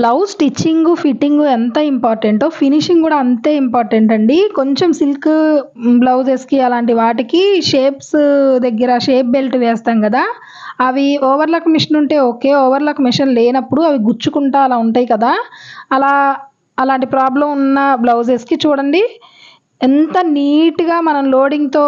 Blouse stitching fitting ఎంత ఇంపార్టెంటో finishing కూడా అంతే ఇంపార్టెంట్ అండి. కొంచెం సిల్క్ బ్లౌజెస్కి అలాంటి వాటికి షేప్స్ దగ్గర షేప్ బెల్ట్ వేస్తాం కదా అవి ఓవర్లాక్ మిషన్ ఉంటే ఓకే ఓవర్లాక్ మిషన్ లేనప్పుడు అవి గుచ్చుకుంటా అలా ఉంటాయి కదా. అలా అలాంటి ప్రాబ్లం ఉన్న బ్లౌజెస్కి చూడండి ఎంత నీట్గా మనం లోడింగ్తో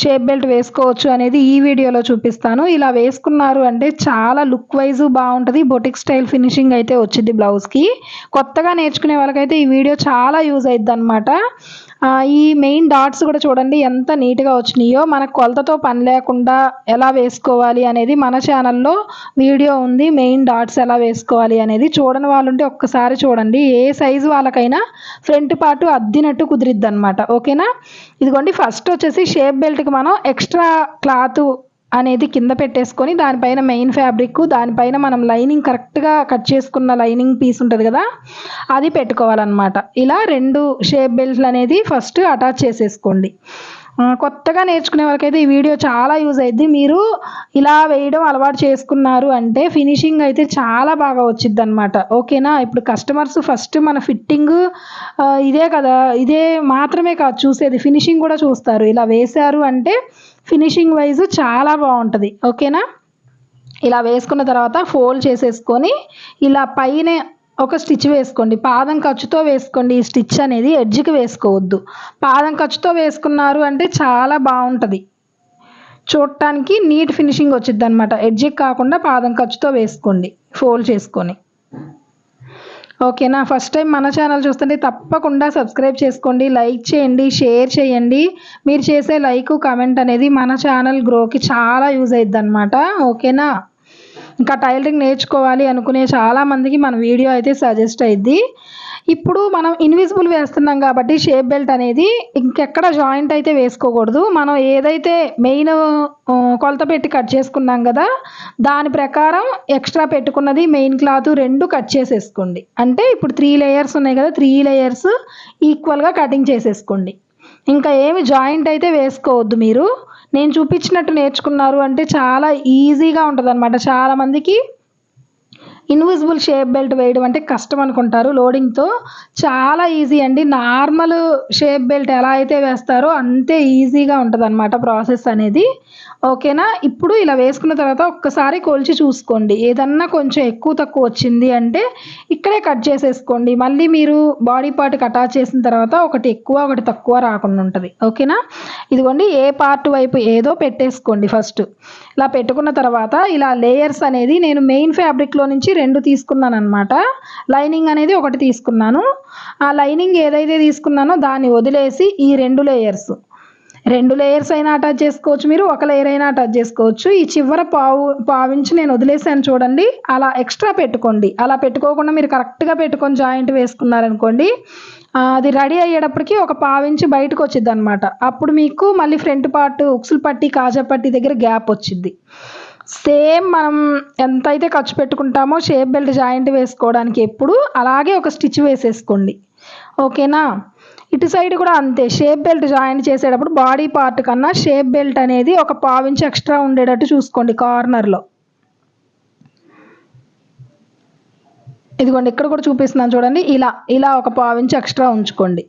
షేప్ బెల్ట్ వేసుకోవచ్చు అనేది ఈ వీడియోలో చూపిస్తాను. ఇలా వేసుకున్నారు అంటే చాలా లుక్ వైజ్ బాగుంటుంది. బొటిక్ స్టైల్ ఫినిషింగ్ అయితే వచ్చింది బ్లౌజ్కి. కొత్తగా నేర్చుకునే వాళ్ళకైతే ఈ వీడియో చాలా యూజ్ అవుతుంది అనమాట ఈ మెయిన్ డాట్స్ కూడా చూడండి ఎంత నీట్గా వచ్చినాయో. మన కొలతతో పని లేకుండా ఎలా వేసుకోవాలి అనేది మన ఛానల్లో వీడియో ఉంది మెయిన్ డాట్స్ ఎలా వేసుకోవాలి అనేది. చూడని వాళ్ళు ఉంటే ఒక్కసారి చూడండి ఏ సైజు వాళ్ళకైనా ఫ్రంట్ పార్ట్ అద్దినట్టు కుదిరిద్ది అనమాట ఓకేనా? ఇదిగోండి ఫస్ట్ వచ్చేసి షేప్ బెల్ట్కి మనం ఎక్స్ట్రా క్లాత్ అనేది కింద పెట్టేసుకొని దానిపైన మెయిన్ ఫ్యాబ్రిక్ దానిపైన మనం లైనింగ్ కరెక్ట్గా కట్ చేసుకున్న లైనింగ్ పీస్ ఉంటుంది కదా అది పెట్టుకోవాలన్నమాట. ఇలా రెండు షేప్ బెల్ట్లు అనేది ఫస్ట్ అటాచ్ చేసేసుకోండి. కొత్తగా నేర్చుకునే వాళ్ళకైతే ఈ వీడియో చాలా యూజ్ అయింది మీరు ఇలా వేయడం అలవాటు చేసుకున్నారు అంటే ఫినిషింగ్ అయితే చాలా బాగా వచ్చింది అనమాట ఓకేనా ఇప్పుడు కస్టమర్స్ ఫస్ట్ మన ఫిట్టింగ్ ఇదే కదా ఇదే మాత్రమే కాదు చూసేది. ఫినిషింగ్ కూడా చూస్తారు. ఇలా వేశారు అంటే ఫినిషింగ్ వైజ్ చాలా బాగుంటుంది. ఓకేనా? ఇలా వేసుకున్న తర్వాత ఫోల్డ్ చేసేసుకొని ఇలా పైన ఒక స్టిచ్ వేసుకోండి. పాదం ఖర్చుతో వేసుకోండి. ఈ స్టిచ్ అనేది ఎడ్జ్కి వేసుకోవద్దు. పాదం ఖర్చుతో వేసుకున్నారు అంటే చాలా బాగుంటుంది. చూడటానికి నీట్ ఫినిషింగ్ వచ్చింది అనమాట ఎడ్జికి కాకుండా పాదం ఖర్చుతో వేసుకోండి. ఫోల్డ్ చేసుకొని. ఓకేనా ఫస్ట్ టైం మన ఛానల్ చూస్తుంటే తప్పకుండా సబ్స్క్రైబ్ చేసుకోండి లైక్ చేయండి షేర్ చేయండి. మీరు చేసే లైక్ కామెంట్ అనేది మన ఛానల్ గ్రోకి చాలా యూజ్ అవుతుంది అనమాట ఓకేనా? ఇంకా టైలరింగ్ నేర్చుకోవాలి అనుకునే చాలా మందికి మన వీడియో అయితే సజెస్ట్ అయ్యిద్ది ఇప్పుడు మనం ఇన్విజిబుల్ వేస్తున్నాం కాబట్టి షేప్ బెల్ట్ అనేది ఇంకెక్కడ జాయింట్ అయితే వేసుకోకూడదు. మనం ఏదైతే మెయిన్ కొలత పెట్టి కట్ చేసుకున్నాం కదా దాని ప్రకారం ఎక్స్ట్రా పెట్టుకున్నది మెయిన్ క్లాత్ రెండు కట్ చేసేసుకోండి. అంటే ఇప్పుడు త్రీ లేయర్స్ ఉన్నాయి కదా త్రీ లేయర్స్ ఈక్వల్గా కటింగ్ చేసేసుకోండి. ఇంకా ఏమి జాయింట్ అయితే వేసుకోవద్దు మీరు. నేను చూపించినట్టు నేర్చుకున్నారు అంటే చాలా ఈజీగా ఉంటుంది అనమాట చాలామందికి ఇన్విజిబుల్ షేప్ బెల్ట్ వేయడం అంటే కష్టం అనుకుంటారు. లోడింగ్తో చాలా ఈజీ అండి. నార్మల్ షేప్ బెల్ట్ ఎలా అయితే వేస్తారో అంతే ఈజీగా ఉంటుంది అనమాట ప్రాసెస్ అనేది. ఓకేనా? ఇప్పుడు ఇలా వేసుకున్న తర్వాత ఒక్కసారి కొలిచి చూసుకోండి. ఏదన్నా కొంచెం ఎక్కువ తక్కువ వచ్చింది అంటే ఇక్కడే కట్ చేసేసుకోండి. మళ్ళీ మీరు బాడీ పార్ట్కి అటాచ్ చేసిన తర్వాత ఒకటి ఎక్కువ ఒకటి తక్కువ రాకుండా ఉంటుంది. ఓకేనా? ఇదిగోండి ఏ పార్ట్ వైపు ఏదో పెట్టేసుకోండి ఫస్ట్. ఇలా పెట్టుకున్న తర్వాత ఇలా లేయర్స్ అనేది నేను మెయిన్ ఫ్యాబ్రిక్లో నుంచి రెండు తీసుకున్నాను అనమాట లైనింగ్ అనేది ఒకటి తీసుకున్నాను. ఆ లైనింగ్ ఏదైతే తీసుకున్నానో దాన్ని వదిలేసి ఈ రెండు లేయర్స్. రెండు లేయర్స్ అయినా అటాచ్ చేసుకోవచ్చు మీరు ఒక లేయర్ అయినా అటాచ్ చేసుకోవచ్చు. ఈ చివర పావు పావించి నేను వదిలేసాను చూడండి. అలా ఎక్స్ట్రా పెట్టుకోండి. అలా పెట్టుకోకుండా మీరు కరెక్ట్గా పెట్టుకొని జాయింట్ వేసుకున్నారనుకోండి అది రెడీ అయ్యేటప్పటికి ఒక పావించి బయటకు వచ్చింది అనమాట అప్పుడు మీకు మళ్ళీ ఫ్రంట్ పార్ట్ ఉక్సులు పట్టి కాజా పట్టి దగ్గర గ్యాప్ వచ్చింది సేమ్ మనం ఎంత అయితే ఖర్చు పెట్టుకుంటామో షేప్ బెల్ట్ జాయింట్ వేసుకోవడానికి ఎప్పుడు అలాగే ఒక స్టిచ్ వేసేసుకోండి. ఓకేనా? ఇటు సైడ్ కూడా అంతే. షేప్ బెల్ట్ జాయింట్ చేసేటప్పుడు బాడీ పార్ట్ కన్నా షేప్ బెల్ట్ అనేది ఒక పావించి ఎక్స్ట్రా ఉండేటట్టు చూసుకోండి కార్నర్లో. ఇదిగోండి ఇక్కడ కూడా చూపిస్తున్నాను చూడండి. ఇలా ఇలా ఒక పావించి ఎక్స్ట్రా ఉంచుకోండి.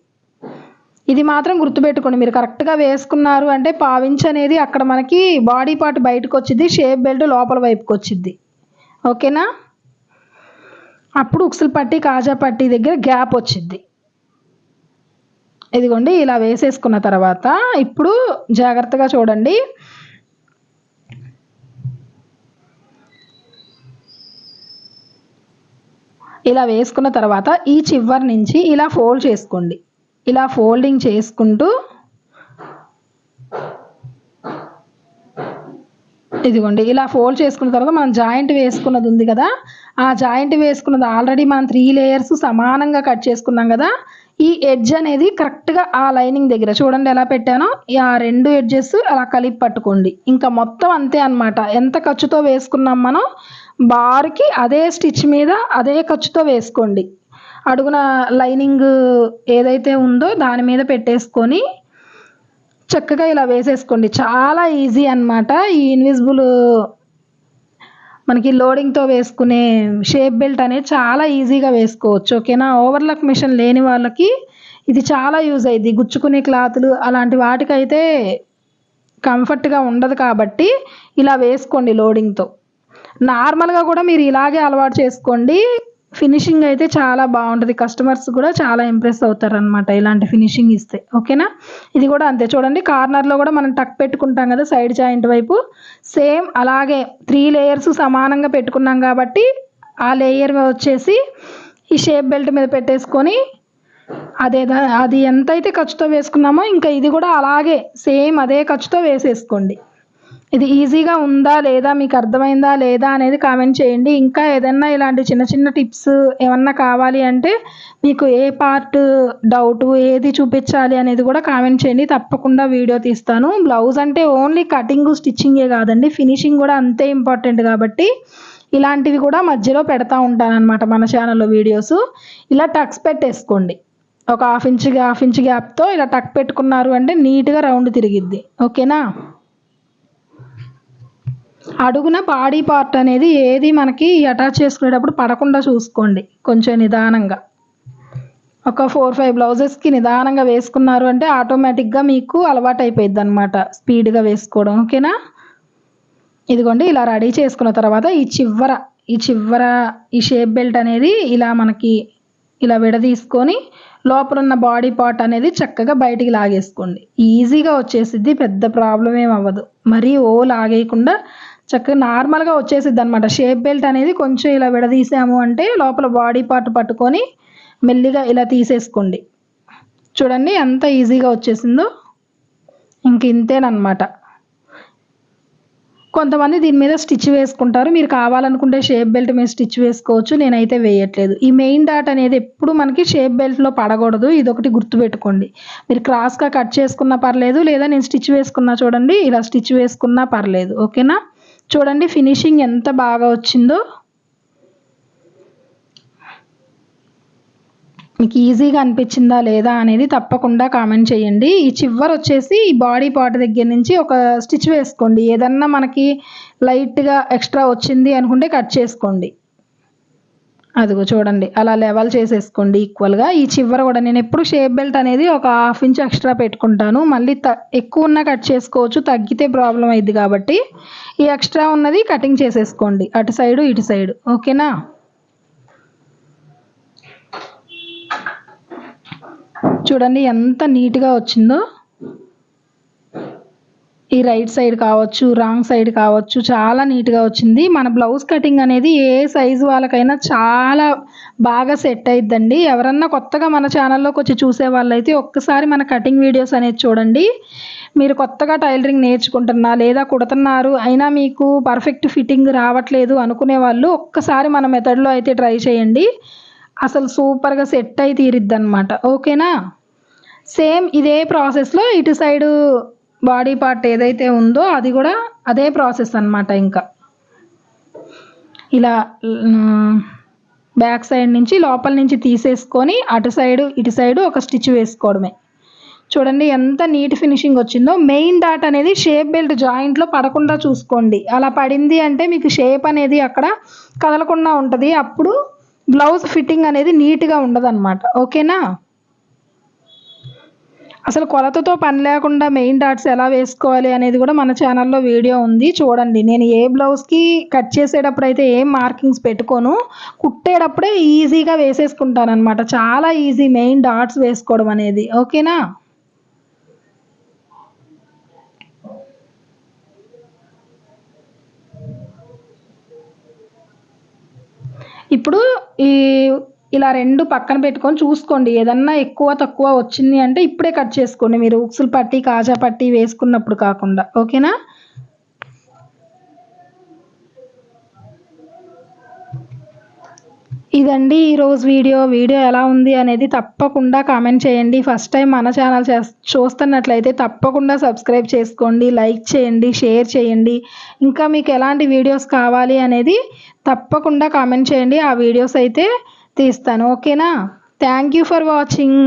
ఇది మాత్రం గుర్తుపెట్టుకోండి. మీరు కరెక్ట్గా వేసుకున్నారు అంటే పావించి అనేది అక్కడ మనకి బాడీ పార్ట్ బయటకు వచ్చింది షేప్ బెల్ట్ లోపల వైపుకి వచ్చింది ఓకేనా? అప్పుడు ఉక్సులు పట్టి కాజా పట్టి దగ్గర గ్యాప్ వచ్చింది ఇదిగోండి ఇలా వేసేసుకున్న తర్వాత ఇప్పుడు జాగ్రత్తగా చూడండి. ఇలా వేసుకున్న తర్వాత ఈ చివరి నుంచి ఇలా ఫోల్డ్ చేసుకోండి. ఇలా ఫోల్డింగ్ చేసుకుంటూ ఇదిగోండి ఇలా ఫోల్డ్ చేసుకున్న తర్వాత మనం జాయింట్ వేసుకున్నది ఉంది కదా ఆ జాయింట్ వేసుకున్నది ఆల్రెడీ మనం త్రీ లేయర్స్ సమానంగా కట్ చేసుకున్నాం కదా ఈ ఎడ్జ్ అనేది కరెక్ట్గా ఆ లైనింగ్ దగ్గర. చూడండి ఎలా పెట్టానో? ఆ రెండు ఎడ్జెస్ అలా కలిపి పట్టుకోండి. ఇంకా మొత్తం అంతే అనమాట ఎంత ఖర్చుతో వేసుకున్నాం మనం? బార్కి అదే స్టిచ్ మీద అదే ఖర్చుతో వేసుకోండి. అడుగున లైనింగ్ ఏదైతే ఉందో దాని మీద పెట్టేసుకొని చక్కగా ఇలా వేసేసుకోండి. చాలా ఈజీ అన్నమాట. ఈ ఇన్విజిబుల్ మనకి లోడింగ్తో వేసుకునే షేప్ బెల్ట్ అనేది చాలా ఈజీగా వేసుకోవచ్చు ఓకేనా ఓవర్లాక్ మిషన్ లేని వాళ్ళకి ఇది చాలా యూజ్ అయ్యింది గుచ్చుకునే క్లాతులు అలాంటి వాటికైతే కంఫర్ట్గా ఉండదు కాబట్టి ఇలా వేసుకోండి లోడింగ్తో నార్మల్గా కూడా మీరు ఇలాగే అలవాటు చేసుకోండి. ఫినిషింగ్ అయితే చాలా బాగుంటుంది. కస్టమర్స్ కూడా చాలా ఇంప్రెస్ అవుతారు అనమాట ఇలాంటి ఫినిషింగ్ ఇస్తే. ఓకేనా? ఇది కూడా అంతే. చూడండి కార్నర్లో కూడా మనం టక్ పెట్టుకుంటాం కదా సైడ్ జాయింట్ వైపు. సేమ్ అలాగే త్రీ లేయర్స్ సమానంగా పెట్టుకున్నాం కాబట్టి ఆ లేయర్ వచ్చేసి ఈ షేప్ బెల్ట్ మీద పెట్టేసుకొని అదే అది ఎంతైతే ఖర్చుతో వేసుకున్నామో ఇంకా ఇది కూడా అలాగే సేమ్ అదే ఖర్చుతో వేసేసుకోండి. ఇది ఈజీగా ఉందా లేదా మీకు అర్థమైందా లేదా అనేది కామెంట్ చేయండి. ఇంకా ఏదన్నా ఇలాంటి చిన్న చిన్న టిప్స్ ఏమన్నా కావాలి అంటే మీకు ఏ పార్ట్ డౌట్ ఏది చూపించాలి అనేది కూడా కామెంట్ చేయండి. తప్పకుండా వీడియో తీస్తాను. బ్లౌజ్ అంటే ఓన్లీ కటింగ్ స్టిచ్చింగే కాదండి. ఫినిషింగ్ కూడా అంతే ఇంపార్టెంట్ కాబట్టి ఇలాంటివి కూడా మధ్యలో పెడతా ఉంటానన్నమాట మన ఛానల్లో వీడియోస్. ఇలా టక్స్ పెట్టేసుకోండి. ఒక హాఫ్ ఇంచ్ హాఫ్ ఇంచ్ గ్యాప్తో ఇలా టక్ పెట్టుకున్నారు అంటే నీట్గా రౌండ్ తిరిగిద్ది. ఓకేనా? అడుగున బాడీ పార్ట్ అనేది ఏది మనకి అటాచ్ చేసుకునేటప్పుడు పడకుండా చూసుకోండి కొంచెం నిదానంగా. ఒక ఫోర్ ఫైవ్ బ్లౌజెస్కి నిదానంగా వేసుకున్నారు అంటే ఆటోమేటిక్గా మీకు అలవాటు అయిపోయింది అనమాట స్పీడ్గా వేసుకోవడం ఓకేనా ఇదిగోండి ఇలా రెడీ చేసుకున్న తర్వాత ఈ చివర ఈ చివర ఈ షేప్ బెల్ట్ అనేది ఇలా మనకి ఇలా విడదీసుకొని లోపల ఉన్న బాడీ పార్ట్ అనేది చక్కగా బయటికి లాగేసుకోండి. ఈజీగా వచ్చేసిద్ది పెద్ద ప్రాబ్లం ఏం అవ్వదు. మరీ ఓ లాగేయకుండా చక్కగా నార్మల్గా వచ్చేసిద్ది అనమాట షేప్ బెల్ట్ అనేది కొంచెం ఇలా విడదీసాము అంటే లోపల బాడీ పార్ట్ పట్టుకొని మెల్లిగా ఇలా తీసేసుకోండి. చూడండి ఎంత ఈజీగా వచ్చేసిందో. ఇంక ఇంతేనమాట కొంతమంది దీని మీద స్టిచ్ వేసుకుంటారు. మీరు కావాలనుకుంటే షేప్ బెల్ట్ మీద స్టిచ్ వేసుకోవచ్చు. నేనైతే వేయట్లేదు. ఈ మెయిన్ డాట్ అనేది ఎప్పుడు మనకి షేప్ బెల్ట్లో పడకూడదు. ఇది ఒకటి గుర్తుపెట్టుకోండి. మీరు క్రాస్గా కట్ చేసుకున్నా పర్లేదు లేదా నేను స్టిచ్ వేసుకున్నా చూడండి ఇలా స్టిచ్ వేసుకున్నా పర్లేదు. ఓకేనా? చూడండి ఫినిషింగ్ ఎంత బాగా వచ్చిందో. మీకు ఈజీగా అనిపించిందా లేదా అనేది తప్పకుండా కామెంట్ చేయండి. ఈ చివరి వచ్చేసి ఈ బాడీ పార్ట్ దగ్గర నుంచి ఒక స్టిచ్ వేసుకోండి. ఏదన్నా మనకి లైట్గా ఎక్స్ట్రా వచ్చింది అనుకుంటే కట్ చేసుకోండి. అదిగో చూడండి అలా లెవెల్ చేసేసుకోండి ఈక్వల్గా ఈ చివర కూడా నేను ఎప్పుడు షేప్ బెల్ట్ అనేది ఒక హాఫ్ ఇంచ్ ఎక్స్ట్రా పెట్టుకుంటాను. మళ్ళీ త ఎక్కువ ఉన్న కట్ చేసుకోవచ్చు తగ్గితే ప్రాబ్లం అయింది కాబట్టి. ఈ ఎక్స్ట్రా ఉన్నది కటింగ్ చేసేసుకోండి అటు సైడు ఇటు సైడు ఓకేనా చూడండి ఎంత నీట్గా వచ్చిందో. ఈ రైట్ సైడ్ కావచ్చు రాంగ్ సైడ్ కావచ్చు చాలా నీట్గా వచ్చింది. మన బ్లౌజ్ కటింగ్ అనేది ఏ సైజు వాళ్ళకైనా చాలా బాగా సెట్ అయిద్దండి. ఎవరన్నా కొత్తగా మన ఛానల్లోకి వచ్చి చూసే వాళ్ళైతే ఒక్కసారి మన కటింగ్ వీడియోస్ అనేది చూడండి. మీరు కొత్తగా టైలరింగ్ నేర్చుకుంటున్నా లేదా కుడుతున్నారు అయినా మీకు పర్ఫెక్ట్ ఫిట్టింగ్ రావట్లేదు అనుకునే వాళ్ళు ఒక్కసారి మన మెథడ్లో అయితే ట్రై చేయండి. అసలు సూపర్గా సెట్ అయి తీరిద్ది అనమాట ఓకేనా? సేమ్ ఇదే ప్రాసెస్లో ఇటు సైడు బాడీ పార్ట్ ఏదైతే ఉందో అది కూడా అదే ప్రాసెస్ అనమాట ఇంకా. ఇలా బ్యాక్ సైడ్ నుంచి లోపల నుంచి తీసేసుకొని అటు సైడు ఇటు సైడు ఒక స్టిచ్ వేసుకోవడమే. చూడండి ఎంత నీట్ ఫినిషింగ్ వచ్చిందో. మెయిన్ డాట్ అనేది షేప్ బెల్ట్ జాయింట్లో పడకుండా చూసుకోండి. అలా పడింది అంటే మీకు షేప్ అనేది అక్కడ కదలకుండా ఉంటుంది. అప్పుడు బ్లౌజ్ ఫిట్టింగ్ అనేది నీట్గా ఉండదు అనమాట ఓకేనా? అసలు కొలతతో పని లేకుండా మెయిన్ డాట్స్ ఎలా వేసుకోవాలి అనేది కూడా మన ఛానల్లో వీడియో ఉంది చూడండి. నేను ఏ బ్లౌజ్కి కట్ చేసేటప్పుడు అయితే ఏం మార్కింగ్స్ పెట్టుకోను కుట్టేటప్పుడే ఈజీగా వేసేసుకుంటానమాట చాలా ఈజీ మెయిన్ డాట్స్ వేసుకోవడం అనేది. ఓకేనా? ఇప్పుడు ఈ ఇలా రెండు పక్కన పెట్టుకొని చూసుకోండి. ఏదన్నా ఎక్కువ తక్కువ వచ్చింది అంటే ఇప్పుడే కట్ చేసుకోండి. మీరు ఉక్సులు పట్టి కాజా పట్టి వేసుకున్నప్పుడు కాకుండా. ఓకేనా? ఇదండి ఈరోజు వీడియో. వీడియో ఎలా ఉంది అనేది తప్పకుండా కామెంట్ చేయండి. ఫస్ట్ టైం మన ఛానల్ చూస్తున్నట్లయితే తప్పకుండా సబ్స్క్రైబ్ చేసుకోండి. లైక్ చేయండి షేర్ చేయండి. ఇంకా మీకు ఎలాంటి వీడియోస్ కావాలి అనేది తప్పకుండా కామెంట్ చేయండి. ఆ వీడియోస్ అయితే తీస్తాను ఓకేనా? Thank you for watching